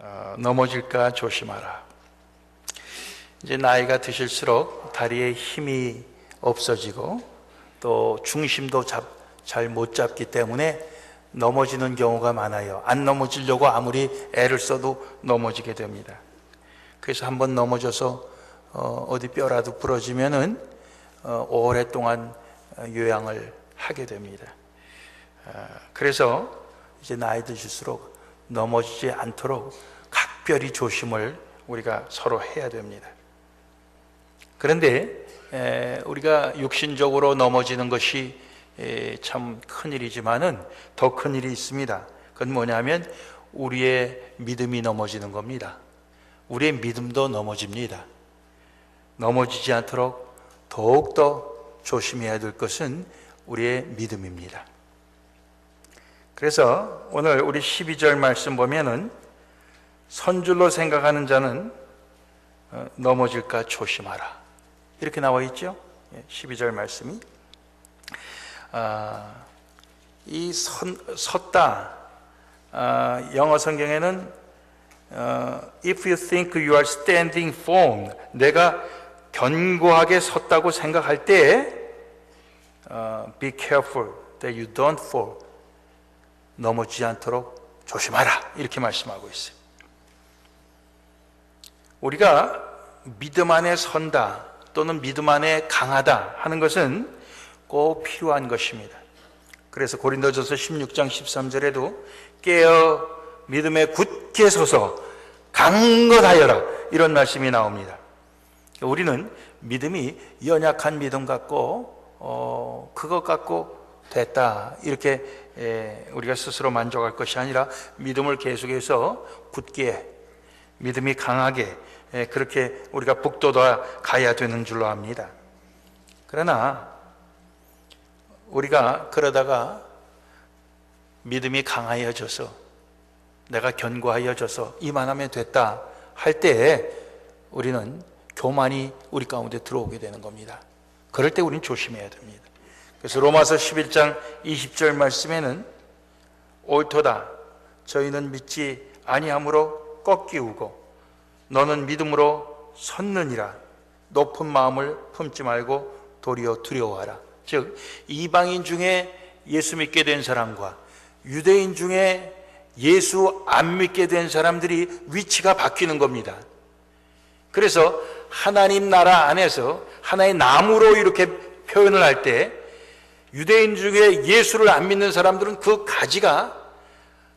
어, 넘어질까 조심하라. 이제 나이가 드실수록 다리에 힘이 없어지고 또 중심도 잘 못 잡기 때문에 넘어지는 경우가 많아요. 안 넘어지려고 아무리 애를 써도 넘어지게 됩니다. 그래서 한번 넘어져서 어, 어디 뼈라도 부러지면은 어, 오랫동안 요양을 하게 됩니다. 아, 그래서 이제 나이 드실수록 넘어지지 않도록 각별히 조심을 우리가 서로 해야 됩니다. 그런데 우리가 육신적으로 넘어지는 것이 참 큰일이지만은 더 큰일이 있습니다. 그건 뭐냐면 우리의 믿음이 넘어지는 겁니다. 우리의 믿음도 넘어집니다. 넘어지지 않도록 더욱더 조심해야 될 것은 우리의 믿음입니다. 그래서 오늘 우리 12절 말씀 보면은 선줄로 생각하는 자는 어, 넘어질까 조심하라. 이렇게 나와 있죠? 12절 예, 말씀이. 아, 이 선, 섰다. 아, 영어 성경에는 어, If you think you are standing firm, 내가 견고하게 섰다고 생각할 때 어, Be careful that you don't fall. 넘어지지 않도록 조심하라 이렇게 말씀하고 있어요. 우리가 믿음 안에 선다 또는 믿음 안에 강하다 하는 것은 꼭 필요한 것입니다. 그래서 고린도전서 16장 13절에도 깨어 믿음에 굳게 서서 강건하여라 이런 말씀이 나옵니다. 우리는 믿음이 연약한 믿음 같고 어, 그것 갖고 됐다 이렇게 예, 우리가 스스로 만족할 것이 아니라 믿음을 계속해서 굳게 믿음이 강하게 예, 그렇게 우리가 북돋아 가야 되는 줄로 압니다. 그러나 우리가 그러다가 믿음이 강하여져서 내가 견고하여져서 이만하면 됐다 할때 우리는 교만이 우리 가운데 들어오게 되는 겁니다. 그럴 때 우리는 조심해야 됩니다. 그래서 로마서 11장 20절 말씀에는 옳도다. 저희는 믿지 아니함으로 꺾이우고 너는 믿음으로 섰느니라. 높은 마음을 품지 말고 도리어 두려워하라. 즉 이방인 중에 예수 믿게 된 사람과 유대인 중에 예수 안 믿게 된 사람들이 위치가 바뀌는 겁니다. 그래서 하나님 나라 안에서 하나의 나무로 이렇게 표현을 할 때 유대인 중에 예수를 안 믿는 사람들은 그 가지가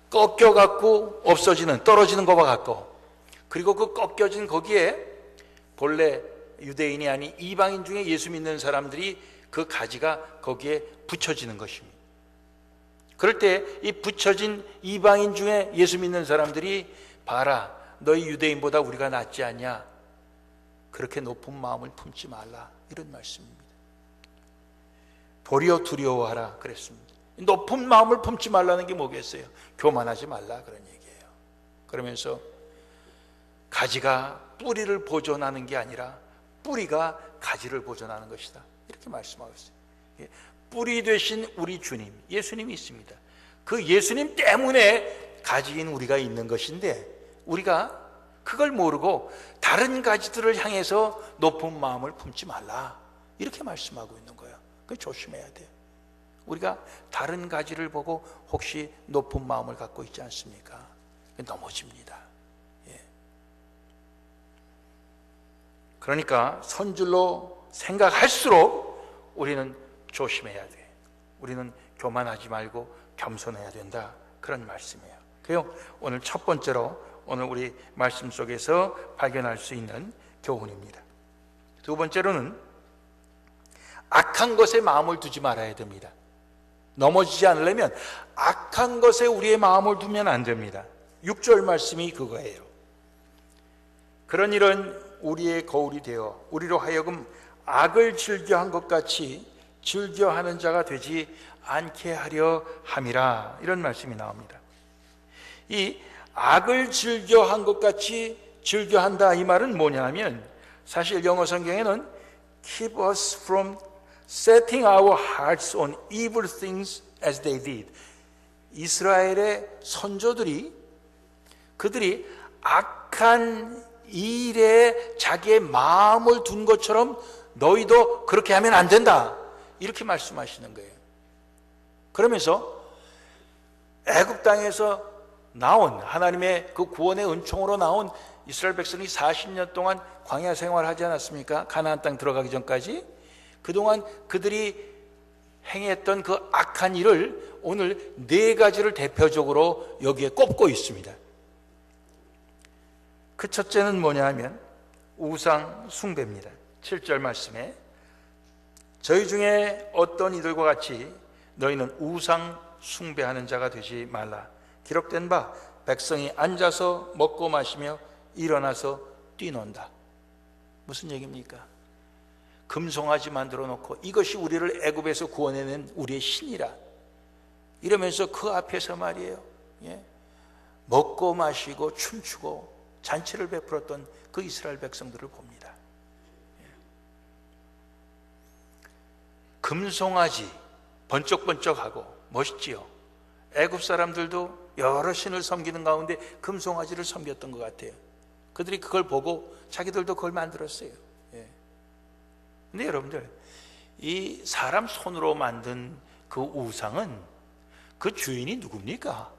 꺾여갖고 없어지는, 떨어지는 것과 같고, 그리고 그 꺾여진 거기에 본래 유대인이 아닌 이방인 중에 예수 믿는 사람들이 그 가지가 거기에 붙여지는 것입니다. 그럴 때 이 붙여진 이방인 중에 예수 믿는 사람들이 봐라, 너희 유대인보다 우리가 낫지 않냐? 그렇게 높은 마음을 품지 말라. 이런 말씀입니다. 도리어 두려워하라 그랬습니다. 높은 마음을 품지 말라는 게 뭐겠어요? 교만하지 말라 그런 얘기예요. 그러면서 가지가 뿌리를 보존하는 게 아니라 뿌리가 가지를 보존하는 것이다. 이렇게 말씀하고 있어요. 예, 뿌리 되신 우리 주님, 예수님이 있습니다. 그 예수님 때문에 가지인 우리가 있는 것인데 우리가 그걸 모르고 다른 가지들을 향해서 높은 마음을 품지 말라. 이렇게 말씀하고 있는 거예요. 그 조심해야 돼요. 우리가 다른 가지를 보고 혹시 높은 마음을 갖고 있지 않습니까? 넘어집니다. 예. 그러니까 선줄로 생각할수록 우리는 조심해야 돼. 우리는 교만하지 말고 겸손해야 된다. 그런 말씀이에요. 그요 오늘 첫 번째로 오늘 우리 말씀 속에서 발견할 수 있는 교훈입니다. 두 번째로는 악한 것에 마음을 두지 말아야 됩니다. 넘어지지 않으려면 악한 것에 우리의 마음을 두면 안 됩니다. 6절 말씀이 그거예요. 그런 일은 우리의 거울이 되어 우리로 하여금 악을 즐겨한 것 같이 즐겨하는 자가 되지 않게 하려 함이라 이런 말씀이 나옵니다. 이 악을 즐겨한 것 같이 즐겨한다 이 말은 뭐냐면 사실 영어 성경에는 keep us from setting our hearts on evil things as they did. 이스라엘의 선조들이 그들이 악한 일에 자기의 마음을 둔 것처럼 너희도 그렇게 하면 안 된다. 이렇게 말씀하시는 거예요. 그러면서 애굽 땅에서 나온 하나님의 그 구원의 은총으로 나온 이스라엘 백성이 40년 동안 광야 생활하지 않았습니까? 가나안 땅 들어가기 전까지 그동안 그들이 행했던 그 악한 일을 오늘 네 가지를 대표적으로 여기에 꼽고 있습니다. 그 첫째는 뭐냐 하면 우상 숭배입니다. 7절 말씀에 저희 중에 어떤 이들과 같이 너희는 우상 숭배하는 자가 되지 말라. 기록된 바 백성이 앉아서 먹고 마시며 일어나서 뛰논다. 무슨 얘기입니까? 금송아지 만들어 놓고 이것이 우리를 애굽에서 구원해낸 우리의 신이라. 이러면서 그 앞에서 말이에요. 예? 먹고 마시고 춤추고 잔치를 베풀었던 그 이스라엘 백성들을 봅니다. 예. 금송아지 번쩍번쩍하고 멋있지요. 애굽 사람들도 여러 신을 섬기는 가운데 금송아지를 섬겼던 것 같아요. 그들이 그걸 보고 자기들도 그걸 만들었어요. 예. 근데 여러분들, 이 사람 손으로 만든 그 우상은 그 주인이 누굽니까?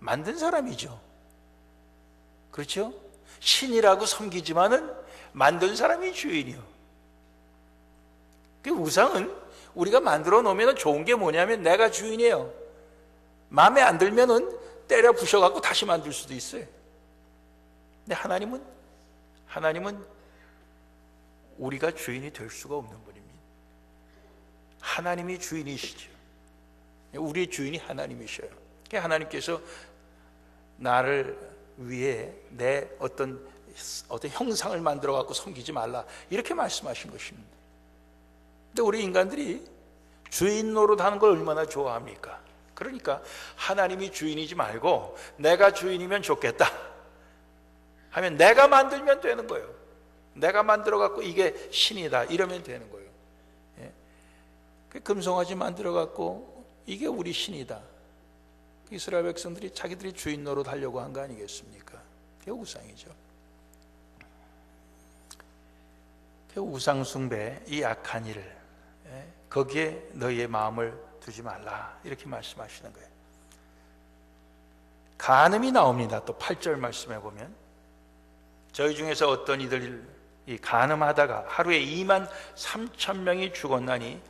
만든 사람이죠. 그렇죠? 신이라고 섬기지만은 만든 사람이 주인이요. 그 우상은 우리가 만들어 놓으면 좋은 게 뭐냐면 내가 주인이에요. 마음에 안 들면은 때려 부셔갖고 다시 만들 수도 있어요. 근데 하나님은 하나님은 우리가 주인이 될 수가 없는 분입니다. 하나님이 주인이시죠. 우리의 주인이 하나님이셔요. 하나님께서 나를 위해 내 어떤 어떤 형상을 만들어 갖고 섬기지 말라 이렇게 말씀하신 것입니다. 근데 우리 인간들이 주인 노릇하는 걸 얼마나 좋아합니까? 그러니까 하나님이 주인이지 말고 내가 주인이면 좋겠다 하면 내가 만들면 되는 거예요. 내가 만들어 갖고 이게 신이다 이러면 되는 거예요. 예? 그 금송아지 만들어 갖고 이게 우리 신이다. 이스라엘 백성들이 자기들이 주인 노릇 하려고 한 거 아니겠습니까? 그게 우상이죠. 그 우상 숭배 이 악한 일을 예? 거기에 너희의 마음을 두지 말라 이렇게 말씀하시는 거예요. 간음이 나옵니다. 또 8절 말씀해 보면 저희 중에서 어떤 이들 이 간음하다가 하루에 2만 3천 명이 죽었나니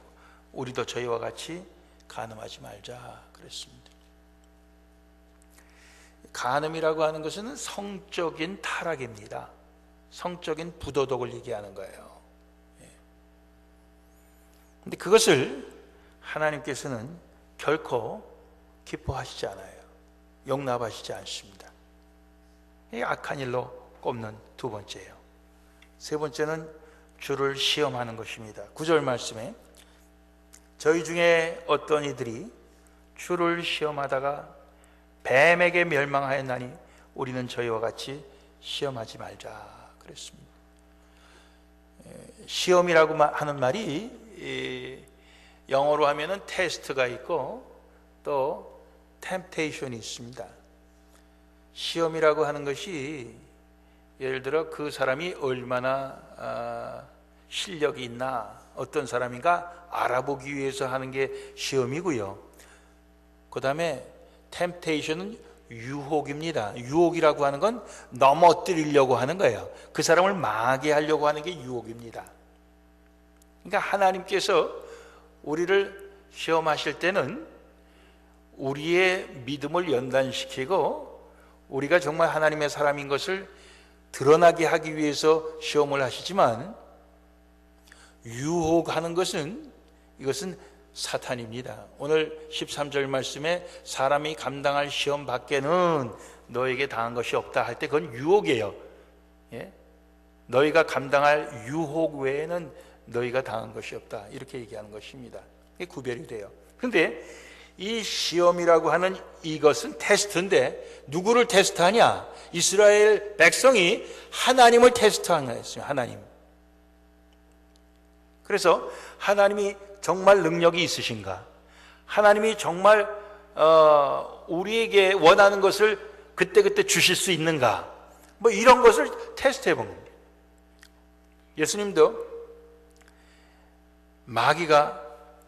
우리도 저희와 같이 간음하지 말자 그랬습니다. 간음이라고 하는 것은 성적인 타락입니다. 성적인 부도덕을 얘기하는 거예요. 근데 그것을 하나님께서는 결코 기뻐하시지 않아요. 용납하시지 않습니다. 이 악한 일로 꼽는 두 번째예요. 세 번째는 주를 시험하는 것입니다. 구절 말씀에 저희 중에 어떤 이들이 주를 시험하다가 뱀에게 멸망하였나니 우리는 저희와 같이 시험하지 말자 그랬습니다. 시험이라고 하는 말이 영어로 하면은 테스트가 있고 또 템테이션이 있습니다. 시험이라고 하는 것이 예를 들어 그 사람이 얼마나 아, 실력이 있나 어떤 사람인가 알아보기 위해서 하는 게 시험이고요. 그 다음에 템테이션은 유혹입니다. 유혹이라고 하는 건 넘어뜨리려고 하는 거예요. 그 사람을 망하게 하려고 하는 게 유혹입니다. 그러니까 하나님께서 우리를 시험하실 때는 우리의 믿음을 연단시키고 우리가 정말 하나님의 사람인 것을 드러나게 하기 위해서 시험을 하시지만 유혹하는 것은 이것은 사탄입니다. 오늘 13절 말씀에 사람이 감당할 시험 밖에는 너에게 당한 것이 없다 할 때 그건 유혹이에요. 예? 너희가 감당할 유혹 외에는 너희가 당한 것이 없다. 이렇게 얘기하는 것입니다. 구별이 돼요. 그런데 이 시험이라고 하는 이것은 테스트인데 누구를 테스트하냐? 이스라엘 백성이 하나님을 테스트하는 거였어요. 하나님. 그래서 하나님이 정말 능력이 있으신가? 하나님이 정말 어, 우리에게 원하는 것을 그때그때 주실 수 있는가? 뭐 이런 것을 테스트해 본 겁니다. 예수님도 마귀가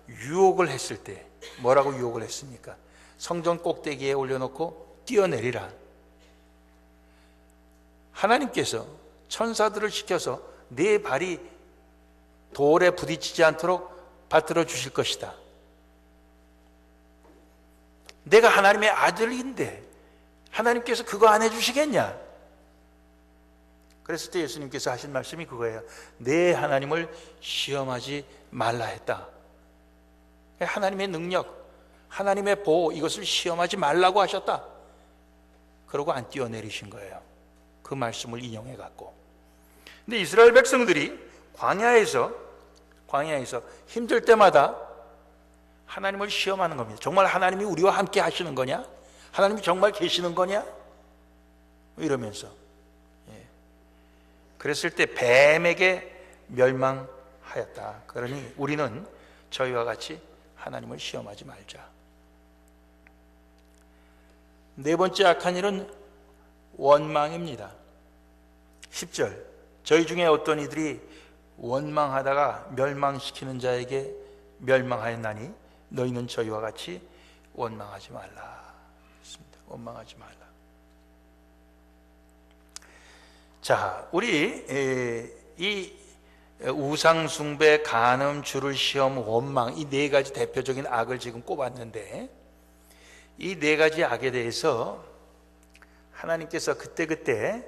유혹을 했을 때 뭐라고 유혹을 했습니까? 성전 꼭대기에 올려놓고 뛰어내리라. 하나님께서 천사들을 시켜서 네 발이 돌에 부딪히지 않도록 받들어 주실 것이다. 내가 하나님의 아들인데 하나님께서 그거 안 해주시겠냐? 그랬을 때 예수님께서 하신 말씀이 그거예요. 내 하나님을 시험하지 말라 했다. 하나님의 능력, 하나님의 보호, 이것을 시험하지 말라고 하셨다. 그러고 안 뛰어내리신 거예요. 그 말씀을 인용해 갖고. 근데 이스라엘 백성들이 광야에서, 광야에서 힘들 때마다 하나님을 시험하는 겁니다. 정말 하나님이 우리와 함께 하시는 거냐? 하나님이 정말 계시는 거냐? 이러면서. 예. 그랬을 때 뱀에게 멸망하였다. 그러니 우리는 저희와 같이 하나님을 시험하지 말자. 네 번째 악한 일은 원망입니다. 10절. 저희 중에 어떤 이들이 원망하다가 멸망시키는 자에게 멸망하였나니 너희는 저희와 같이 원망하지 말라. 했습니다. 원망하지 말라. 자, 우리 이 우상 숭배, 간음, 주를 시험, 원망 이 네 가지 대표적인 악을 지금 꼽았는데 이 네 가지 악에 대해서 하나님께서 그때그때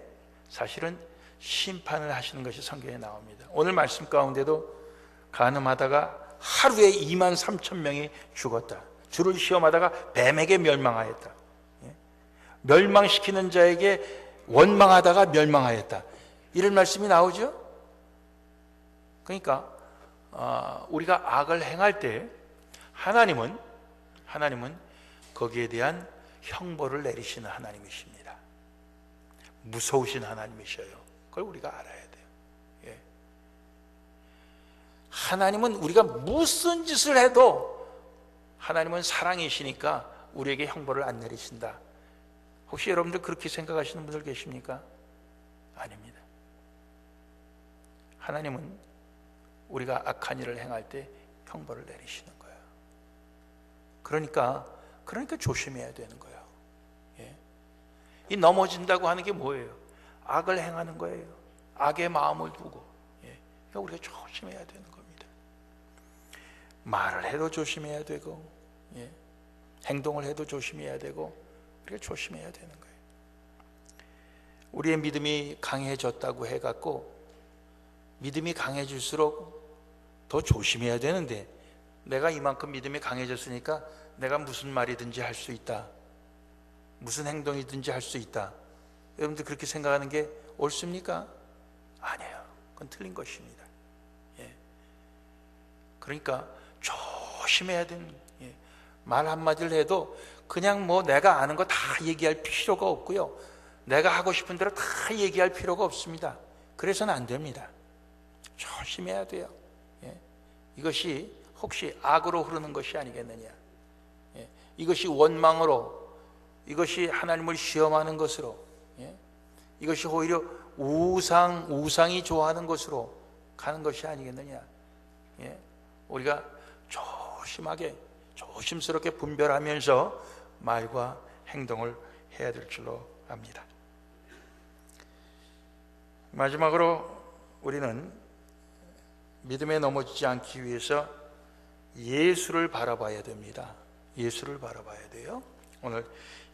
사실은 심판을 하시는 것이 성경에 나옵니다. 오늘 말씀 가운데도 간음하다가 하루에 2만 3천 명이 죽었다. 주를 시험하다가 뱀에게 멸망하였다. 예? 멸망시키는 자에게 원망하다가 멸망하였다. 이런 말씀이 나오죠? 그러니까 어, 우리가 악을 행할 때 하나님은 하나님은 거기에 대한 형벌을 내리시는 하나님이십니다. 무서우신 하나님이셔요. 그걸 우리가 알아야 돼요. 예. 하나님은 우리가 무슨 짓을 해도 하나님은 사랑이시니까 우리에게 형벌을 안 내리신다. 혹시 여러분들 그렇게 생각하시는 분들 계십니까? 아닙니다. 하나님은 우리가 악한 일을 행할 때 형벌을 내리시는 거예요. 그러니까 그러니까 조심해야 되는 거예요. 예. 이 넘어진다고 하는 게 뭐예요? 악을 행하는 거예요. 악의 마음을 두고. 예. 그러니까 우리가 조심해야 되는 겁니다. 말을 해도 조심해야 되고, 예. 행동을 해도 조심해야 되고, 우리가 조심해야 되는 거예요. 우리의 믿음이 강해졌다고 해갖고 믿음이 강해질수록 더 조심해야 되는데 내가 이만큼 믿음이 강해졌으니까 내가 무슨 말이든지 할 수 있다. 무슨 행동이든지 할 수 있다. 여러분들 그렇게 생각하는 게 옳습니까? 아니에요. 그건 틀린 것입니다. 예. 그러니까 조심해야 되는 예. 말 한마디를 해도 그냥 뭐 내가 아는 거 다 얘기할 필요가 없고요. 내가 하고 싶은 대로 다 얘기할 필요가 없습니다. 그래서는 안 됩니다. 조심해야 돼요. 예. 이것이 혹시 악으로 흐르는 것이 아니겠느냐. 예. 이것이 원망으로, 이것이 하나님을 시험하는 것으로, 예. 이것이 오히려 우상, 우상이 좋아하는 것으로 가는 것이 아니겠느냐. 예. 우리가 조심하게, 조심스럽게 분별하면서 말과 행동을 해야 될 줄로 압니다. 마지막으로 우리는 믿음에 넘어지지 않기 위해서 예수를 바라봐야 됩니다. 예수를 바라봐야 돼요. 오늘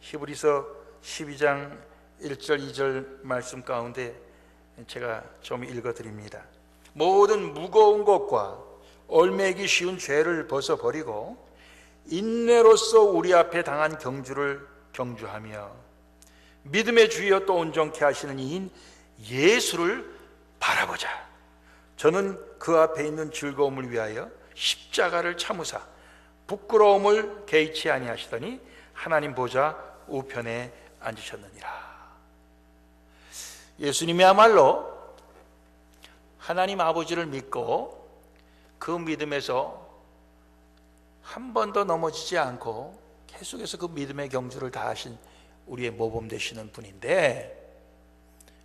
히브리서 12장 1절 2절 말씀 가운데 제가 좀 읽어 드립니다. 모든 무거운 것과 얼매기 쉬운 죄를 벗어 버리고 인내로서 우리 앞에 당한 경주를 경주하며 믿음의 주여 또 온전케 하시는 이인 예수를 바라보자. 저는 그 앞에 있는 즐거움을 위하여 십자가를 참으사 부끄러움을 개의치 아니하시더니 하나님 보좌 우편에 앉으셨느니라. 예수님이야말로 하나님 아버지를 믿고 그 믿음에서 한 번도 넘어지지 않고 계속해서 그 믿음의 경주를 다하신 우리의 모범 되시는 분인데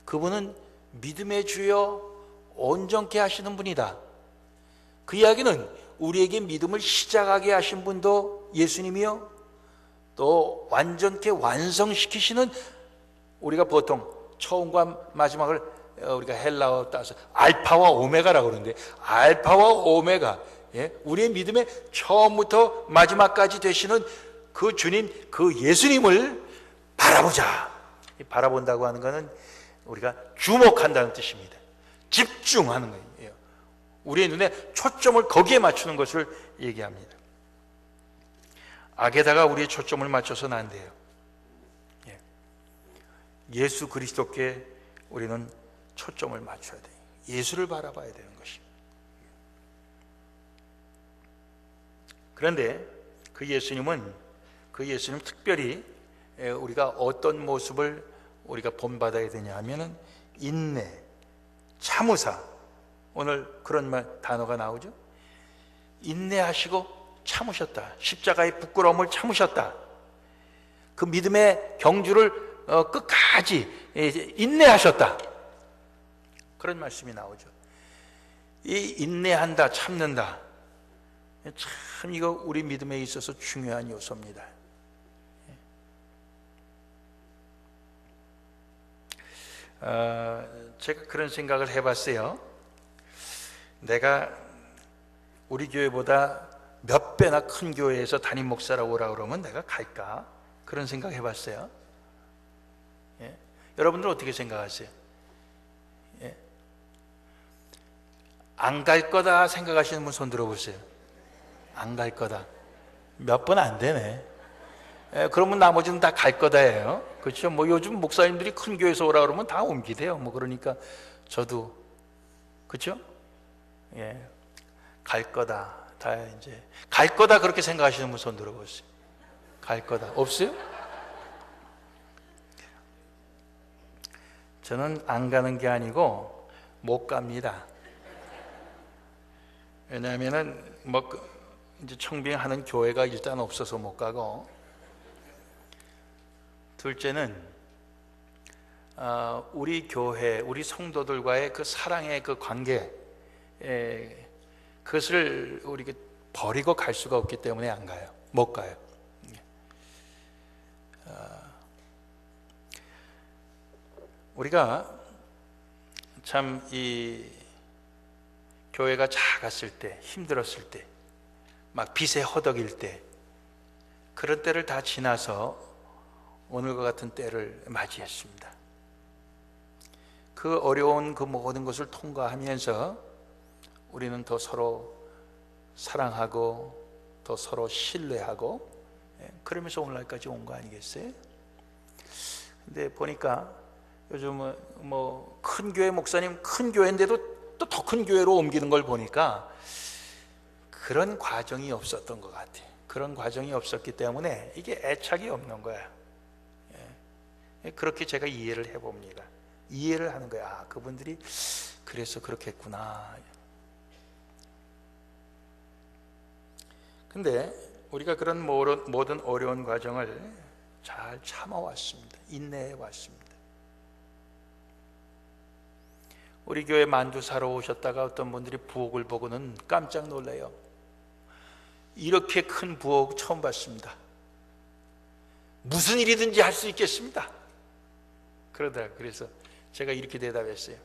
그분은 믿음의 주여 온전케 하시는 분이다. 그 이야기는 우리에게 믿음을 시작하게 하신 분도 예수님이요. 또 완전케 완성시키시는 우리가 보통 처음과 마지막을 어, 우리가 헬라어 따서 알파와 오메가라고 그러는데 알파와 오메가 예? 우리의 믿음의 처음부터 마지막까지 되시는 그 주님 그 예수님을 바라보자 이 바라본다고 하는 것은 우리가 주목한다는 뜻입니다 집중하는 거예요 우리의 눈에 초점을 거기에 맞추는 것을 얘기합니다 악에다가 우리의 초점을 맞춰서는 안 돼요 예. 예수 그리스도께 우리는 초점을 맞춰야 돼요. 예수를 바라봐야 되는 것입니다. 그런데 그 예수님은 그 예수님 특별히 우리가 어떤 모습을 우리가 본받아야 되냐 하면은 인내, 참으사. 오늘 그런 말 단어가 나오죠. 인내하시고 참으셨다. 십자가의 부끄러움을 참으셨다. 그 믿음의 경주를 어, 끝까지 인내하셨다. 그런 말씀이 나오죠. 이 인내한다, 참는다. 참 이거 우리 믿음에 있어서 중요한 요소입니다. 어, 제가 그런 생각을 해봤어요. 내가 우리 교회보다 몇 배나 큰 교회에서 담임 목사라고 오라 그러면 내가 갈까? 그런 생각 해봤어요. 예? 여러분들 어떻게 생각하세요? 안갈 거다 생각하시는 분 손 들어보세요. 안 갈 거다. 몇 번 안 되네. 예, 그러면 나머지는 다 갈 거다예요. 그렇죠? 뭐 요즘 목사님들이 큰 교회에서 오라 그러면 다 옮기대요. 뭐 그러니까 저도 그렇죠? 예, 갈 거다. 다 이제 갈 거다 그렇게 생각하시는 분 손 들어 보세요. 갈 거다. 없어요? 저는 안 가는 게 아니고 못 갑니다. 왜냐하면은 뭐그 이제 청빙하는 교회가 일단 없어서 못 가고 둘째는 어, 우리 교회, 우리 성도들과의 그 사랑의 그 관계 에, 그것을 우리가 버리고 갈 수가 없기 때문에 안 가요. 못 가요. 어, 우리가 참 이 교회가 작았을 때, 힘들었을 때, 막 빚에 허덕일 때, 그런 때를 다 지나서 오늘과 같은 때를 맞이했습니다. 그 어려운 그 모든 것을 통과하면서 우리는 더 서로 사랑하고 더 서로 신뢰하고 예, 그러면서 오늘날까지 온 거 아니겠어요? 근데 보니까 요즘은 뭐 큰 교회 목사님 큰 교회인데도 또 더 큰 교회로 옮기는 걸 보니까 그런 과정이 없었던 것 같아요. 그런 과정이 없었기 때문에 이게 애착이 없는. 예. 그렇게 제가 이해를 해봅니다. 이해를 하는 거야. 아, 그분들이 그래서 그렇게 했구나. 근데 우리가 그런 모든 어려운 과정을 잘 참아왔습니다. 인내해 왔습니다. 우리 교회 만두 사러 오셨다가 어떤 분들이 부엌을 보고는 깜짝 놀래요. 이렇게 큰 부엌 처음 봤습니다. 무슨 일이든지 할 수 있겠습니다. 그러다 그래서 제가 이렇게 대답했어요.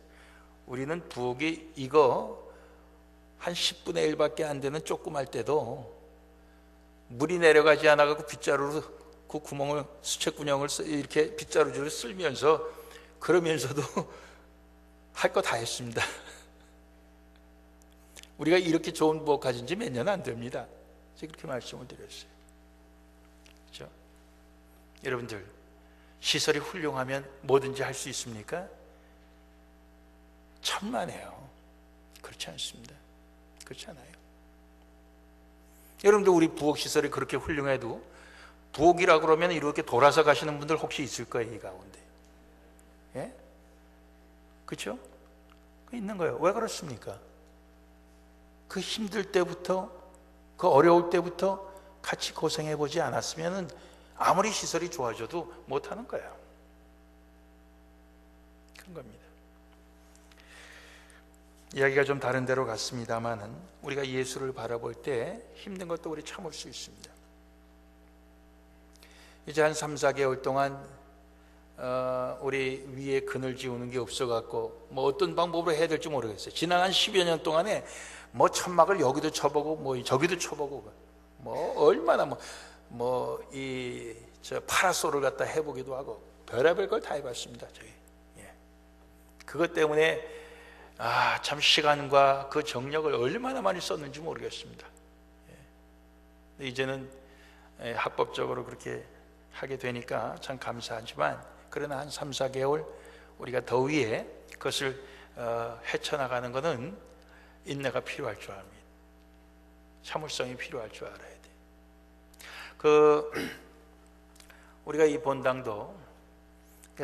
우리는 부엌이 이거 한 10분의 1밖에 안 되는 조그말 때도 물이 내려가지 않아가고 빗자루로 그 구멍을 수채구멍을 이렇게 빗자루질을 쓸면서 그러면서도 할 거 다 했습니다. 우리가 이렇게 좋은 부엌 가진 지 몇 년 안 됩니다. 그렇게 말씀을 드렸어요. 그렇죠? 여러분들, 시설이 훌륭하면 뭐든지 할 수 있습니까? 천만에요. 그렇지 않습니다. 그렇지 않아요. 여러분들, 우리 부엌 시설이 그렇게 훌륭해도 부엌이라 그러면 이렇게 돌아서 가시는 분들 혹시 있을 거예요, 이 가운데. 예? 그렇죠? 있는 거예요. 왜 그렇습니까? 그 힘들 때부터 그 어려울 때부터 같이 고생해 보지 않았으면 아무리 시설이 좋아져도 못하는 거예요. 그런 겁니다. 이야기가 좀 다른 데로 갔습니다만은 우리가 예수를 바라볼 때 힘든 것도 우리 참을 수 있습니다. 이제 한 3, 4개월 동안 어, 우리 위에 그늘 지우는 게 없어갖고 뭐 어떤 방법으로 해야 될지 모르겠어요. 지난 한 10여 년 동안에 뭐 천막을 여기도 쳐보고 뭐 저기도 쳐보고 뭐 얼마나 뭐 뭐 이 저 파라솔을 갖다 해보기도 하고 별의별 걸 다 해봤습니다. 저희 예. 그것 때문에 아 참 시간과 그 정력을 얼마나 많이 썼는지 모르겠습니다. 예. 이제는 예, 합법적으로 그렇게 하게 되니까 참 감사하지만 그러나 한 3, 4개월 우리가 더위에 그것을 어, 헤쳐나가는 것은 인내가 필요할 줄 압니다. 참을성이 필요할 줄 알아야 돼. 그 우리가 이 본당도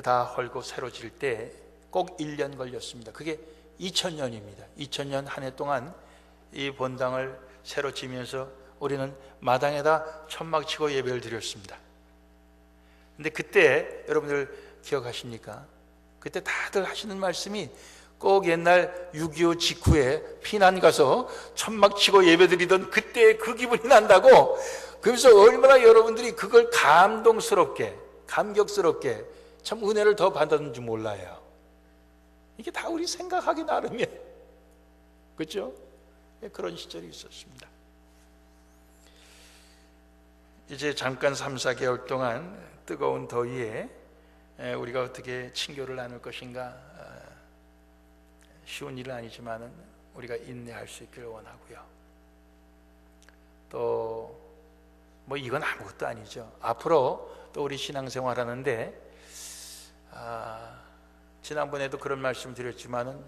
다 헐고 새로 질 때 꼭 1년 걸렸습니다. 그게 2000년입니다. 2000년 한 해 동안 이 본당을 새로 지면서 우리는 마당에다 천막 치고 예배를 드렸습니다. 근데 그때 여러분들 기억하십니까? 그때 다들 하시는 말씀이 꼭 옛날 6.25 직후에 피난 가서 천막 치고 예배 드리던 그때 그 기분이 난다고 그래서 얼마나 여러분들이 그걸 감동스럽게 감격스럽게 참 은혜를 더 받았는지 몰라요. 이게 다 우리 생각하기 나름이에요. 그렇죠? 그런 시절이 있었습니다. 이제 잠깐 3, 4개월 동안 뜨거운 더위에 우리가 어떻게 친교를 나눌 것인가 어, 쉬운 일은 아니지만은 우리가 인내할 수 있기를 원하고요. 또 뭐 이건 아무것도 아니죠. 앞으로 또 우리 신앙생활 하는데 아, 지난번에도 그런 말씀 드렸지만은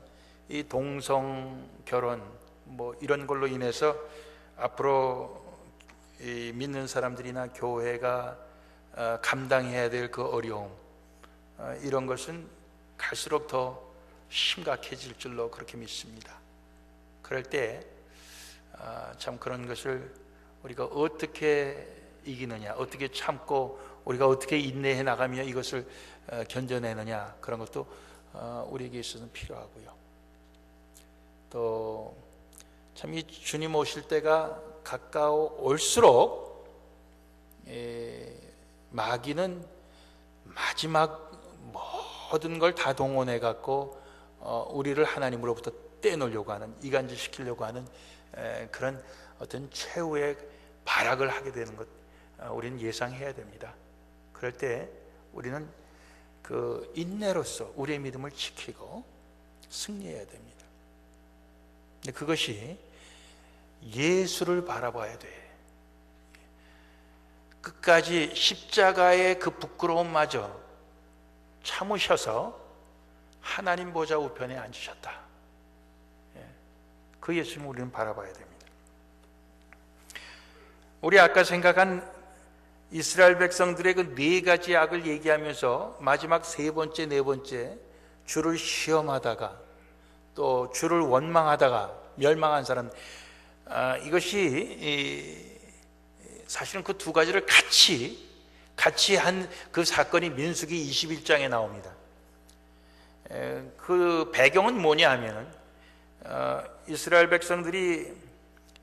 이 동성 결혼 뭐 이런 걸로 인해서 앞으로 이 믿는 사람들이나 교회가 어, 감당해야 될 그 어려움 어, 이런 것은 갈수록 더 심각해질 줄로 그렇게 믿습니다. 그럴 때참 어, 그런 것을 우리가 어떻게 이기느냐, 어떻게 참고 우리가 어떻게 인내해 나가며 이것을 견뎌내느냐 그런 것도 우리에게 있어서는 필요하고요. 또 참 이 주님 오실 때가 가까워 올수록 예, 마귀는 마지막 모든 걸 다 동원해 갖고 어, 우리를 하나님으로부터 떼놓으려고 하는 이간질 시키려고 하는 그런 어떤 최후의 발악을 하게 되는 것 어, 우리는 예상해야 됩니다. 그럴 때 우리는 그 인내로서 우리의 믿음을 지키고 승리해야 됩니다. 근데 그것이 예수를 바라봐야 돼. 끝까지 십자가의 그 부끄러움마저 참으셔서 하나님 보좌 우편에 앉으셨다. 예. 그 예수님 우리는 바라봐야 됩니다. 우리 아까 생각한 이스라엘 백성들의 그 네 가지 악을 얘기하면서 마지막 세 번째, 네 번째 주를 시험하다가 또 주를 원망하다가 멸망한 사람 아, 이것이 사실은 그 두 가지를 같이 같이 한 그 사건이 민수기 21장에 나옵니다. 그 배경은 뭐냐 하면은 어, 이스라엘 백성들이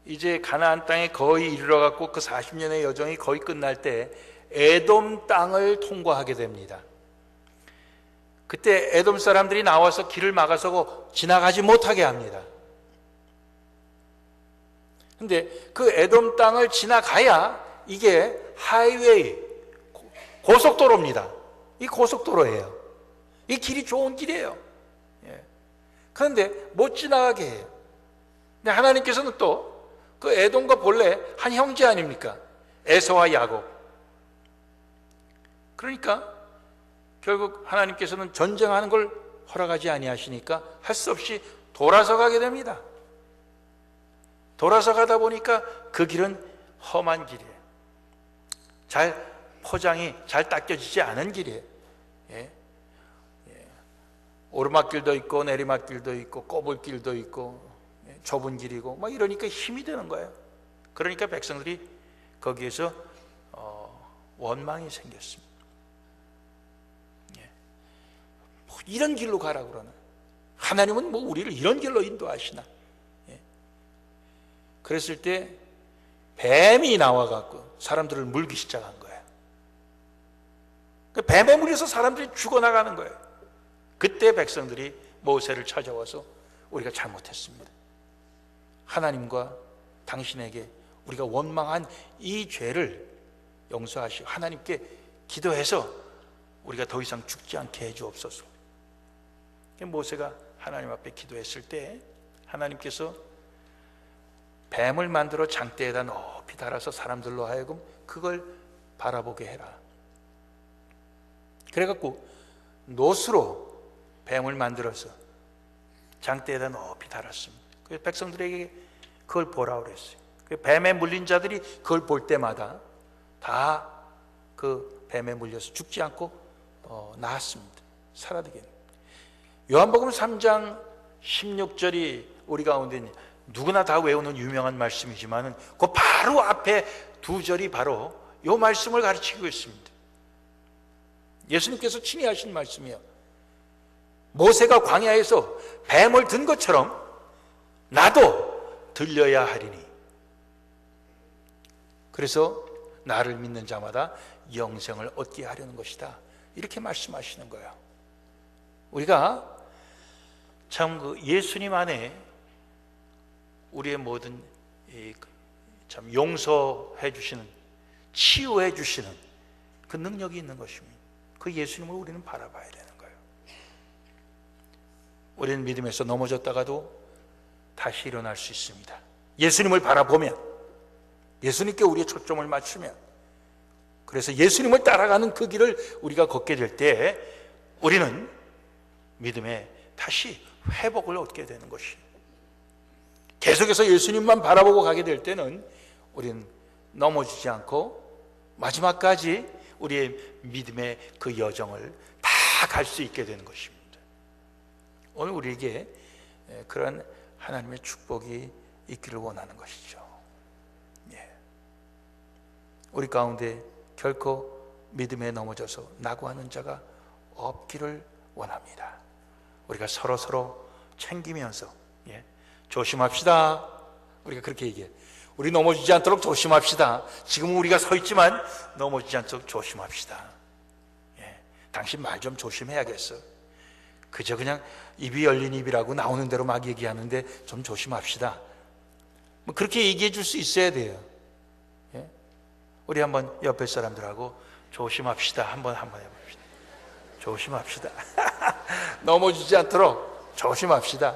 이제 가나안 땅에 거의 이르러 갔고 그 40년의 여정이 거의 끝날 때 에돔 땅을 통과하게 됩니다. 그때 에돔 사람들이 나와서 길을 막아서고 지나가지 못하게 합니다. 근데 그 에돔 땅을 지나가야 이게 하이웨이 고속도로입니다. 이 고속도로예요. 이 길이 좋은 길이에요. 예. 그런데 못 지나가게 해요. 근데 하나님께서는 또 그 에돔과 본래 한 형제 아닙니까? 에서와 야곱. 그러니까 결국 하나님께서는 전쟁하는 걸 허락하지 아니하시니까 할 수 없이 돌아서 가게 됩니다. 돌아서 가다 보니까 그 길은 험한 길이에요. 잘 포장이 잘 닦여지지 않은 길이에요. 예? 예. 오르막길도 있고 내리막길도 있고 꼬불길도 있고 예? 좁은 길이고 막 이러니까 힘이 드는 거예요. 그러니까 백성들이 거기에서 어, 원망이 생겼습니다. 예. 뭐 이런 길로 가라 그러나 하나님은 뭐 우리를 이런 길로 인도하시나? 예. 그랬을 때 뱀이 나와 갖고 사람들을 물기 시작한 거예요. 그 뱀에 물려서 사람들이 죽어 나가는 거예요. 그때 백성들이 모세를 찾아와서 우리가 잘못했습니다. 하나님과 당신에게 우리가 원망한 이 죄를 용서하시고 하나님께 기도해서 우리가 더 이상 죽지 않게 해 주옵소서. 모세가 하나님 앞에 기도했을 때 하나님께서 뱀을 만들어 장대에다 높이 달아서 사람들로 하여금 그걸 바라보게 해라. 그래갖고 노수로 뱀을 만들어서 장대에다 높이 달았습니다. 그 백성들에게 그걸 보라 그랬어요. 그 뱀에 물린 자들이 그걸 볼 때마다 다 그 뱀에 물려서 죽지 않고 어, 나았습니다. 살아되게. 요한복음 3장 16절이 우리 가운데 누구나 다 외우는 유명한 말씀이지만은 그 바로 앞에 두 절이 바로 요 말씀을 가르치고 있습니다. 예수님께서 친히 하신 말씀이에요. 모세가 광야에서 뱀을 든 것처럼 나도 들려야 하리니. 그래서 나를 믿는 자마다 영생을 얻게 하려는 것이다. 이렇게 말씀하시는 거예요. 우리가 참 그 예수님 안에 우리의 모든 참 용서해 주시는 치유해 주시는 그 능력이 있는 것입니다. 그 예수님을 우리는 바라봐야 되는 거예요. 우리는 믿음에서 넘어졌다가도 다시 일어날 수 있습니다. 예수님을 바라보면 예수님께 우리의 초점을 맞추면 그래서 예수님을 따라가는 그 길을 우리가 걷게 될 때 우리는 믿음에 다시 회복을 얻게 되는 것이 계속해서 예수님만 바라보고 가게 될 때는 우리는 넘어지지 않고 마지막까지 우리의 믿음의 그 여정을 다 갈 수 있게 되는 것입니다. 오늘 우리에게 그런 하나님의 축복이 있기를 원하는 것이죠. 예. 우리 가운데 결코 믿음에 넘어져서 낙오하는 자가 없기를 원합니다. 우리가 서로 서로 챙기면서 예. 조심합시다. 우리가 그렇게 얘기해. 우리 넘어지지 않도록 조심합시다. 지금 우리가 서 있지만 넘어지지 않도록 조심합시다. 예. 당신 말 좀 조심해야겠어. 그저 그냥 입이 열린 입이라고 나오는 대로 막 얘기하는데 좀 조심합시다. 뭐 그렇게 얘기해 줄 수 있어야 돼요. 예? 우리 한번 옆에 사람들하고 조심합시다. 한번 한번 해봅시다. 조심합시다. 넘어지지 않도록 조심합시다.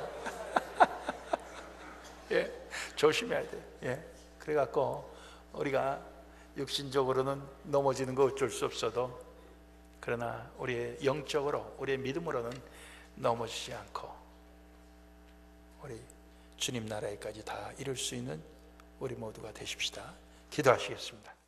예, 조심해야 돼. 예, 그래갖고 우리가 육신적으로는 넘어지는 거 어쩔 수 없어도 그러나 우리의 영적으로 우리의 믿음으로는 넘어지지 않고 우리 주님 나라에까지 다 이룰 수 있는 우리 모두가 되십시다. 기도하시겠습니다.